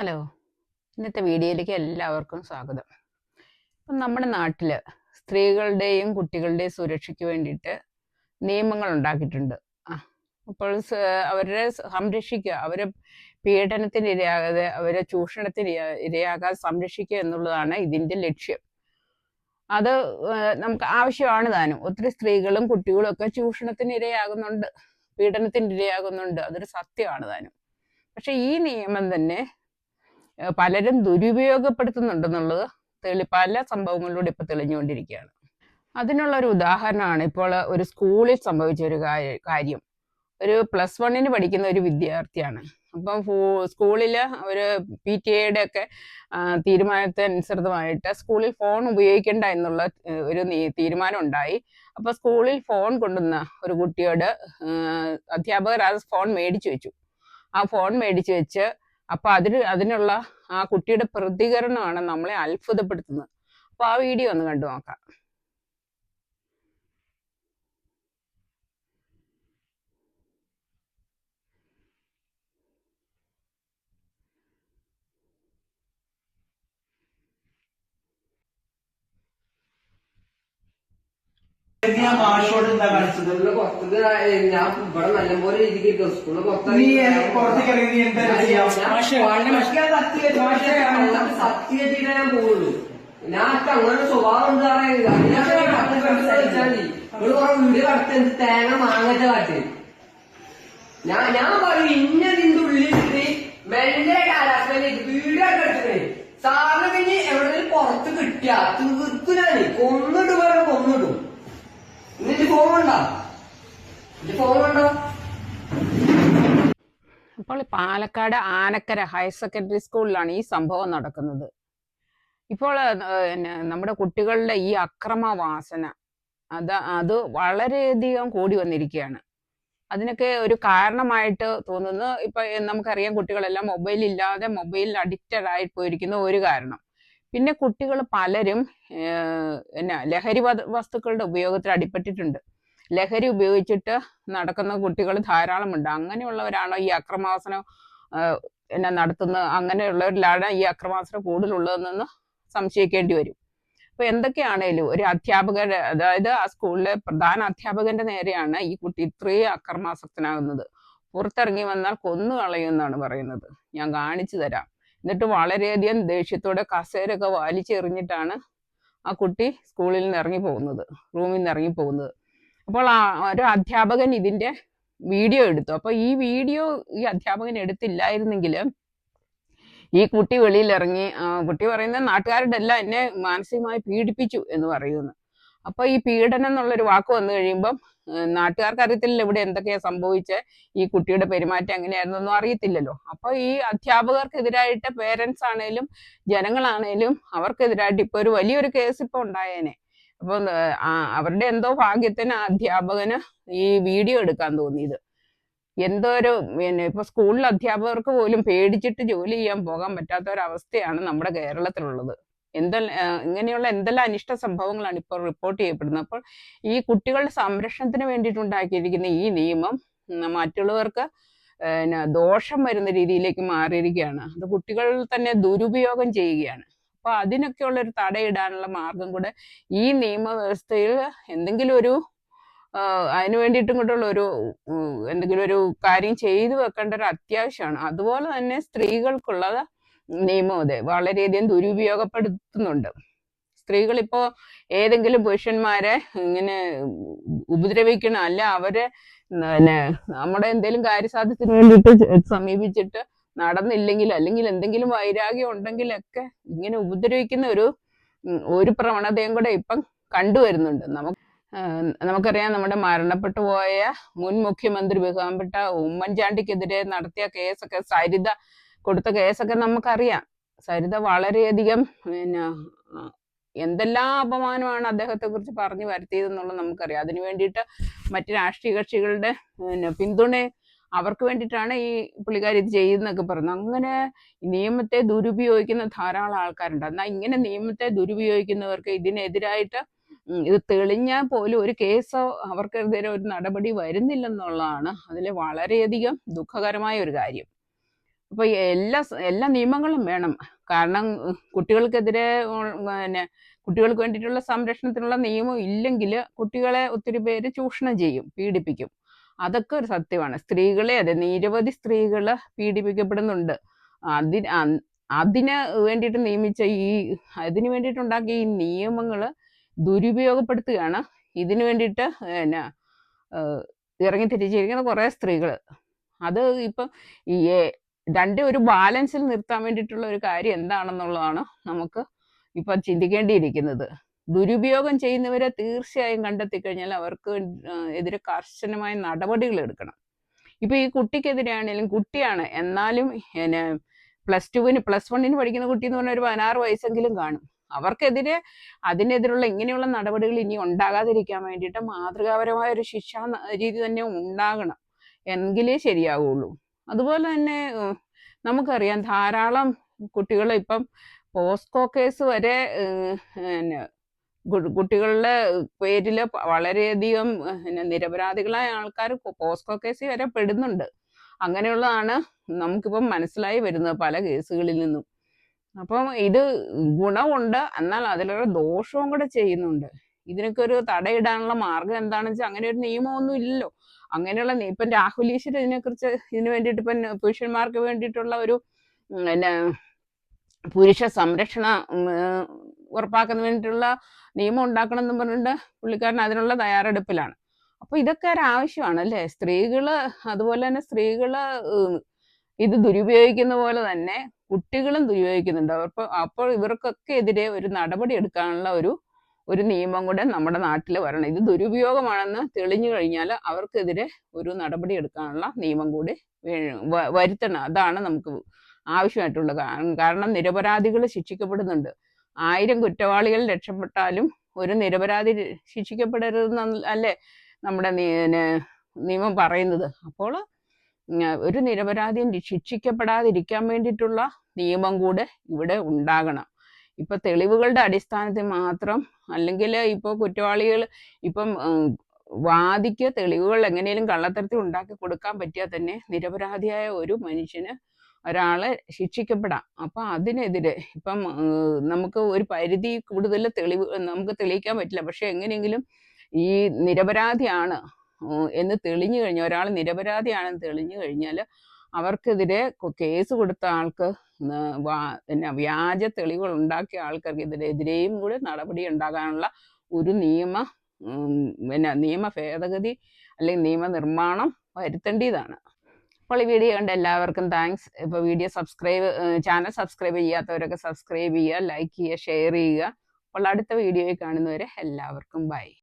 Hello. ഇന്നത്തെ വീഡിയോയിലേക്ക് എല്ലാവർക്കും സ്വാഗതം. ഇപ്പം നമ്മുടെ നാട്ടിൽ സ്ത്രീകളുടെയും കുട്ടികളുടെയും സുരക്ഷയ്ക്ക് വേണ്ടിയിട്ട് നിയമങ്ങൾ ഉണ്ടാക്കിയിട്ടുണ്ട്. അപ്പോൾ അവരെ സംരക്ഷിക്കുക അവരെ പീഡനത്തിന് ഇരയാകാതെ അവരെ ചൂഷണത്തിന് ഇരയാകാതെ സംരക്ഷിക്കുക എന്നുള്ളതാണ് ഇതിന്റെ ലക്ഷ്യം. അത് നമുക്ക് ആവശ്യമാണ് താനും. ഒത്തിരി സ്ത്രീകളും കുട്ടികളും ഒക്കെ ചൂഷണത്തിന് ഇരയാകുന്നുണ്ട്. പീഡനത്തിന് ഇരയാകുന്നുണ്ട്. അതൊരു സത്യമാണ് താനും. പക്ഷെ ഈ നിയമം തന്നെ പലരും ദുരുപയോഗപ്പെടുത്തുന്നുണ്ടെന്നുള്ളത് തെളി പല സംഭവങ്ങളിലൂടെ ഇപ്പൊ തെളിഞ്ഞുകൊണ്ടിരിക്കുകയാണ്. അതിനുള്ള ഒരു ഉദാഹരണമാണ് ഇപ്പോൾ ഒരു സ്കൂളിൽ സംഭവിച്ച ഒരു കാര്യം. ഒരു പ്ലസ് വണ്ണിന് പഠിക്കുന്ന ഒരു വിദ്യാർത്ഥിയാണ്. അപ്പം സ്കൂളിൽ ഒരു പി ടി എയുടെ ഒക്കെ തീരുമാനത്തെ തീരുമാനത്തിനനുസൃതമായിട്ട് സ്കൂളിൽ ഫോൺ ഉപയോഗിക്കേണ്ട എന്നുള്ള ഒരു തീരുമാനം ഉണ്ടായി അപ്പൊ സ്കൂളിൽ ഫോൺ കൊണ്ടുവന്ന ഒരു കുട്ടിയോട് അധ്യാപകർ ആ ഫോൺ മേടിച്ചു വെച്ചു. ആ ഫോൺ മേടിച്ചു വെച്ച് അപ്പൊ അതിന് അതിനുള്ള ആ കുട്ടിയുടെ പ്രതികരണമാണ് നമ്മളെ അത്ഭുതപ്പെടുത്തുന്നത്. അപ്പൊ ആ വീഡിയോ ഒന്ന് കണ്ടു നോക്കാം. ഞാൻ മാഷോട് എന്താ കാണിച്ചത്? സ്കൂളിൽ പുറത്തത് ഞാൻ ഇവിടെ നല്ലപോലെ രീതിക്ക് ഇരിക്കും സ്കൂളിൽ നീ പുറത്തേക്ക് ഇറങ്ങി നീ എന്താ ചെയ്യാം? സത്യം ചെയ്തിട്ടേ ഞാൻ പോവുള്ളൂ. ഞാൻ ആർക്ക് അങ്ങനെ സ്വഭാവം എന്താ പറയുക നിങ്ങൾ കുറെ വീട് കടത്ത് എന്ത് തേങ്ങ മാങ്ങച്ച കാട്ടി? ഞാൻ ഞാൻ പറയും ഇന്ന നിന്റെ ഉള്ളിലിട്ട് മെല്ലെ കാലാസ്മേലേക്ക് വീടൊക്കെ എടുത്തിട്ടേ സാറിന് പിന്നെ എവിടെ പുറത്ത് കിട്ടിയ തീർക്കുനാണ് കൊന്നിട്ട് പറഞ്ഞ കൊന്നിടും. എന്റെ അപ്പോൾ പാലക്കാട് ആനക്കര ഹയർ സെക്കൻഡറി സ്കൂളിലാണ് ഈ സംഭവം നടക്കുന്നത്. ഇപ്പോൾ നമ്മുടെ കുട്ടികളുടെ ഈ അക്രമ വാസന അത് അത് വളരെയധികം കൂടി വന്നിരിക്കുകയാണ്. അതിനൊക്കെ ഒരു കാരണമായിട്ട് തോന്നുന്നത് ഇപ്പൊ നമുക്കറിയാം കുട്ടികളെല്ലാം മൊബൈൽ ഇല്ലാതെ മൊബൈലിൽ അഡിക്റ്റഡ് ആയി പോയിരിക്കുന്ന ഒരു കാരണം. പിന്നെ കുട്ടികൾ പലരും എന്നാ ലഹരി വസ്തുക്കളുടെ ഉപയോഗത്തിൽ അടിപ്പെട്ടിട്ടുണ്ട്. ലഹരി ഉപയോഗിച്ചിട്ട് നടക്കുന്ന കുട്ടികൾ ധാരാളമുണ്ട്. അങ്ങനെയുള്ളവരാണോ ഈ അക്രമാസനം എന്നാ നടത്തുന്ന അങ്ങനെയുള്ളവരിലാണ് ഈ അക്രമാസനം കൂടുതലുള്ളതെന്ന് സംശയിക്കേണ്ടി വരും. അപ്പൊ എന്തൊക്കെയാണേലും ഒരു അധ്യാപകരുടെ അതായത് ആ സ്കൂളിലെ പ്രധാന അധ്യാപകന്റെ നേരെയാണ് ഈ കുട്ടി ഇത്രയും അക്രമാസക്തനാകുന്നത്. പുറത്തിറങ്ങി വന്നാൽ കൊന്നു കളയുമെന്നാണ് പറയുന്നത്. ഞാൻ കാണിച്ചു തരാം. എന്നിട്ട് വളരെയധികം ദേഷ്യത്തോടെ കസേരയൊക്കെ വലിച്ചെറിഞ്ഞിട്ടാണ് ആ കുട്ടി സ്കൂളിൽ നിന്ന് ഇറങ്ങി പോകുന്നത് റൂമിൽ നിന്ന് ഇറങ്ങി പോകുന്നത്. അപ്പോൾ ആ ഒരു അധ്യാപകൻ ഇതിന്റെ വീഡിയോ എടുത്തു. അപ്പോൾ ഈ വീഡിയോ ഈ അധ്യാപകൻ എടുത്തില്ലായിരുന്നെങ്കിൽ ഈ കുട്ടി വെളിയിൽ ഇറങ്ങി കുട്ടി പറയുന്നത് നാട്ടുകാരുടെ എല്ലാം എന്നെ മാനസികമായി പീഡിപ്പിച്ചു എന്ന് പറയുന്നു. അപ്പോൾ ഈ പീഡനം എന്നുള്ളൊരു വാക്ക് വന്നു കഴിയുമ്പം നാട്ടുകാർക്ക് അറിയത്തില്ലല്ലോ ഇവിടെ എന്തൊക്കെയാ സംഭവിച്ച? ഈ കുട്ടിയുടെ പെരുമാറ്റം എങ്ങനെയായിരുന്നൊന്നും അറിയത്തില്ലല്ലോ. അപ്പൊ ഈ അധ്യാപകർക്കെതിരായിട്ട് പേരൻസ് ആണേലും ജനങ്ങളാണേലും അവർക്കെതിരായിട്ട് ഇപ്പൊ ഒരു വലിയൊരു കേസ് ഇപ്പൊ ഉണ്ടായേനെ. അപ്പൊ അവരുടെ എന്തോ ഭാഗ്യത്തിന് അധ്യാപകന് ഈ വീഡിയോ എടുക്കാൻ തോന്നിയത്. എന്തോ ഒരു പിന്നെ ഇപ്പൊ സ്കൂളിൽ അധ്യാപകർക്ക് പോലും പേടിച്ചിട്ട് ജോലി ചെയ്യാൻ പോകാൻ പറ്റാത്ത ഒരവസ്ഥയാണ് നമ്മുടെ കേരളത്തിലുള്ളത്. എന്തെല്ലാം ഇങ്ങനെയുള്ള എന്തെല്ലാം അനിഷ്ട സംഭവങ്ങളാണ് ഇപ്പോൾ റിപ്പോർട്ട് ചെയ്യപ്പെടുന്നത്. അപ്പോൾ ഈ കുട്ടികളുടെ സംരക്ഷണത്തിന് വേണ്ടിയിട്ടുണ്ടാക്കിയിരിക്കുന്ന ഈ നിയമം മറ്റുള്ളവർക്ക് പിന്നെ ദോഷം വരുന്ന രീതിയിലേക്ക് മാറിയിരിക്കുകയാണ്. അത് കുട്ടികൾ തന്നെ ദുരുപയോഗം ചെയ്യുകയാണ്. അപ്പൊ അതിനൊക്കെയുള്ള ഒരു തടയിടാനുള്ള മാർഗം കൂടെ ഈ നിയമവ്യവസ്ഥയിൽ എന്തെങ്കിലും ഒരു അതിനു വേണ്ടിയിട്ടും കൊണ്ടുള്ള ഒരു എന്തെങ്കിലും ഒരു കാര്യം ചെയ്തു വെക്കേണ്ട ഒരു അത്യാവശ്യമാണ്. അതുപോലെ തന്നെ സ്ത്രീകൾക്കുള്ളത് നിയമം അതെ. വളരെയധികം ദുരുപയോഗപ്പെടുത്തുന്നുണ്ട്. സ്ത്രീകൾ ഇപ്പോ ഏതെങ്കിലും പുരുഷന്മാരെ ഇങ്ങനെ ഉപദ്രവിക്കണം അല്ല അവരെ പിന്നെ നമ്മുടെ എന്തെങ്കിലും കാര്യസാധ്യത്തിന് വേണ്ടിയിട്ട് സമീപിച്ചിട്ട് നടന്നില്ലെങ്കിൽ അല്ലെങ്കിൽ എന്തെങ്കിലും വൈരാഗ്യം ഉണ്ടെങ്കിലൊക്കെ ഇങ്ങനെ ഉപദ്രവിക്കുന്ന ഒരു ഒരു പ്രവണതയും കൂടെ ഇപ്പം കണ്ടുവരുന്നുണ്ട്. നമുക്ക് നമുക്കറിയാം നമ്മുടെ മരണപ്പെട്ടു പോയ മുൻ മുഖ്യമന്ത്രി ബഹുമാനപ്പെട്ട ഉമ്മൻചാണ്ടിക്കെതിരെ നടത്തിയ കേസൊക്കെ സരിത കൊടുത്ത കേസൊക്കെ നമുക്കറിയാം. സരിത വളരെയധികം പിന്നെ എന്തെല്ലാം അപമാനമാണ് അദ്ദേഹത്തെ കുറിച്ച് പറഞ്ഞു വരുത്തിയതെന്നുള്ളത് നമുക്കറിയാം. അതിനു വേണ്ടിയിട്ട് മറ്റ് രാഷ്ട്രീയ കക്ഷികളുടെ പിന്നെ പിന്തുണ അവർക്ക് വേണ്ടിയിട്ടാണ് ഈ പുള്ളിക്കാരി ഇത് ചെയ്യുന്നൊക്കെ പറയുന്നത്. അങ്ങനെ നിയമത്തെ ദുരുപയോഗിക്കുന്ന ധാരാളം ആൾക്കാരുണ്ട്. എന്നാൽ ഇങ്ങനെ നിയമത്തെ ദുരുപയോഗിക്കുന്നവർക്ക് ഇതിനെതിരായിട്ട് ഇത് തെളിഞ്ഞാൽ പോലും ഒരു കേസോ അവർക്കെതിരെ ഒരു നടപടി വരുന്നില്ലെന്നുള്ളതാണ് അതിൽ വളരെയധികം ദുഃഖകരമായ ഒരു കാര്യം. അപ്പോൾ എല്ലാ എല്ലാ നിയമങ്ങളും വേണം. കാരണം കുട്ടികൾക്കെതിരെ പിന്നെ കുട്ടികൾക്ക് വേണ്ടിയിട്ടുള്ള സംരക്ഷണത്തിനുള്ള നിയമം ഇല്ലെങ്കിൽ കുട്ടികളെ ഒത്തിരി പേര് ചൂഷണം ചെയ്യും പീഡിപ്പിക്കും. അതൊക്കെ ഒരു സത്യമാണ്. സ്ത്രീകളെ അതെ നിരവധി സ്ത്രീകൾ പീഡിപ്പിക്കപ്പെടുന്നുണ്ട്. അതിന് അതിന് വേണ്ടിയിട്ട് നിയമിച്ച ഈ അതിന് വേണ്ടിയിട്ടുണ്ടാക്കിയ ഈ നിയമങ്ങൾ ദുരുപയോഗപ്പെടുത്തുകയാണ്. ഇതിനു വേണ്ടിയിട്ട് പിന്നെ ഇറങ്ങി തിരിച്ചിരിക്കുന്ന കുറേ സ്ത്രീകൾ അത് ഇപ്പം ഈ രണ്ടും ഒരു ബാലൻസിൽ നിർത്താൻ വേണ്ടിയിട്ടുള്ള ഒരു കാര്യം എന്താണെന്നുള്ളതാണ് നമുക്ക് ഇപ്പം ചിന്തിക്കേണ്ടിയിരിക്കുന്നത്. ദുരുപയോഗം ചെയ്യുന്നവരെ തീർച്ചയായും കണ്ടെത്തി കഴിഞ്ഞാൽ അവർക്ക് എതിരെ കർശനമായ നടപടികൾ എടുക്കണം. ഇപ്പൊ ഈ കുട്ടിക്കെതിരെയാണെങ്കിലും കുട്ടിയാണ് എന്നാലും പിന്നെ പ്ലസ് ടുവിന് പ്ലസ് വണ്ണിന് പഠിക്കുന്ന കുട്ടി എന്ന് പറഞ്ഞാൽ ഒരു പതിനാറ് വയസ്സെങ്കിലും കാണും. അവർക്കെതിരെ അതിനെതിരുള്ള ഇങ്ങനെയുള്ള നടപടികൾ ഇനി ഉണ്ടാകാതിരിക്കാൻ വേണ്ടിയിട്ട് മാതൃകാപരമായ ഒരു ശിക്ഷാ രീതി തന്നെ ഉണ്ടാകണം. എങ്കിലേ ശരിയാവുള്ളൂ. അതുപോലെ തന്നെ നമുക്കറിയാം ധാരാളം കുട്ടികൾ ഇപ്പം പോസ്കോ കേസ് വരെ കുട്ടികളുടെ പേരിൽ വളരെയധികം നിരപരാധികളായ ആൾക്കാർ പോസ്കോ കേസിൽ വരെ പെടുന്നുണ്ട്. അങ്ങനെയുള്ളതാണ് നമുക്കിപ്പം മനസ്സിലായി വരുന്നത് പല കേസുകളിൽ നിന്നും. അപ്പം ഇത് ഗുണമുണ്ട് എന്നാൽ അതിലൊരു ദോഷവും കൂടെ ചെയ്യുന്നുണ്ട്. ഇതിനൊക്കെ ഒരു തടയിടാനുള്ള മാർഗം എന്താണെന്ന് വെച്ചാൽ അങ്ങനെ ഒരു നിയമമൊന്നും ഇല്ലല്ലോ. അങ്ങനെയുള്ള ഇപ്പം രാഹുൽ ഈശ്വർ ഇതിനെക്കുറിച്ച് ഇതിനു വേണ്ടിയിട്ട് ഇപ്പം പുരുഷന്മാർക്ക് വേണ്ടിയിട്ടുള്ള ഒരു പിന്നെ പുരുഷ സംരക്ഷണ ഉറപ്പാക്കുന്ന വേണ്ടിയിട്ടുള്ള നിയമം ഉണ്ടാക്കണം എന്ന് പറഞ്ഞിട്ട് പുള്ളിക്കാരൻ അതിനുള്ള തയ്യാറെടുപ്പിലാണ്. അപ്പൊ ഇതൊക്കെ ഒരു ആവശ്യമാണ് അല്ലേ? സ്ത്രീകൾ അതുപോലെ തന്നെ സ്ത്രീകൾ ഇത് ദുരുപയോഗിക്കുന്ന പോലെ തന്നെ കുട്ടികളും ദുരുപയോഗിക്കുന്നുണ്ട്. അപ്പോൾ അപ്പോൾ ഇവർക്കൊക്കെ എതിരെ ഒരു നടപടി എടുക്കാനുള്ള ഒരു ഒരു നിയമം കൂടെ നമ്മുടെ നാട്ടിൽ വരണം. ഇത് ദുരുപയോഗമാണെന്ന് തെളിഞ്ഞു കഴിഞ്ഞാൽ അവർക്കെതിരെ ഒരു നടപടി എടുക്കാനുള്ള നിയമം കൂടി വരുത്തണം. അതാണ് നമുക്ക് ആവശ്യമായിട്ടുള്ളത് കാരണം നിരപരാധികൾ ശിക്ഷിക്കപ്പെടുന്നുണ്ട്. ആയിരം കുറ്റവാളികൾ രക്ഷപ്പെട്ടാലും ഒരു നിരപരാധി ശിക്ഷിക്കപ്പെടരുത് അല്ലേ നമ്മുടെ നിയമം പറയുന്നത്. അപ്പോൾ ഒരു നിരപരാധിയും ശിക്ഷിക്കപ്പെടാതിരിക്കാൻ വേണ്ടിയിട്ടുള്ള നിയമം കൂടെ ഇവിടെ ഉണ്ടാകണം. ഇപ്പൊ തെളിവുകളുടെ അടിസ്ഥാനത്തിൽ മാത്രം അല്ലെങ്കിൽ ഇപ്പോൾ കുറ്റവാളികൾ ഇപ്പം വാദിക്ക് തെളിവുകൾ എങ്ങനെയും കള്ളത്തരത്തിൽ ഉണ്ടാക്കി കൊടുക്കാൻ പറ്റിയാൽ തന്നെ നിരപരാധിയായ ഒരു മനുഷ്യന് ഒരാളെ ശിക്ഷിക്കപ്പെടാം. അപ്പൊ അതിനെതിരെ ഇപ്പം നമുക്ക് ഒരു പരിധി കൂടുതൽ തെളിവ് നമുക്ക് തെളിയിക്കാൻ പറ്റില്ല. പക്ഷെ എങ്ങനെയെങ്കിലും ഈ നിരപരാധിയാണ് എന്ന് തെളിഞ്ഞു കഴിഞ്ഞാൽ ഒരാൾ നിരപരാധിയാണെന്ന് തെളിഞ്ഞു കഴിഞ്ഞാൽ അവർക്കെതിരെ കേസ് കൊടുത്ത ആൾക്ക് പിന്നെ വ്യാജ തെളിവുകൾ ഉണ്ടാക്കിയ ആൾക്കാർക്കെതിരെയും കൂടി നടപടി ഉണ്ടാകാനുള്ള ഒരു നിയമ പിന്നെ നിയമ ഭേദഗതി അല്ലെങ്കിൽ നിയമനിർമ്മാണം വരുത്തേണ്ടതാണ്. അപ്പോൾ ഈ വീഡിയോ കണ്ട എല്ലാവർക്കും താങ്ക്സ് ഇപ്പോൾ വീഡിയോ സബ്സ്ക്രൈബ് ചാനൽ സബ്സ്ക്രൈബ് ചെയ്യാത്തവരൊക്കെ സബ്സ്ക്രൈബ് ചെയ്യുക ലൈക്ക് ചെയ്യുക ഷെയർ ചെയ്യുക. അപ്പോൾ അടുത്ത വീഡിയോയിൽ കാണുന്നവരെ എല്ലാവർക്കും ബൈ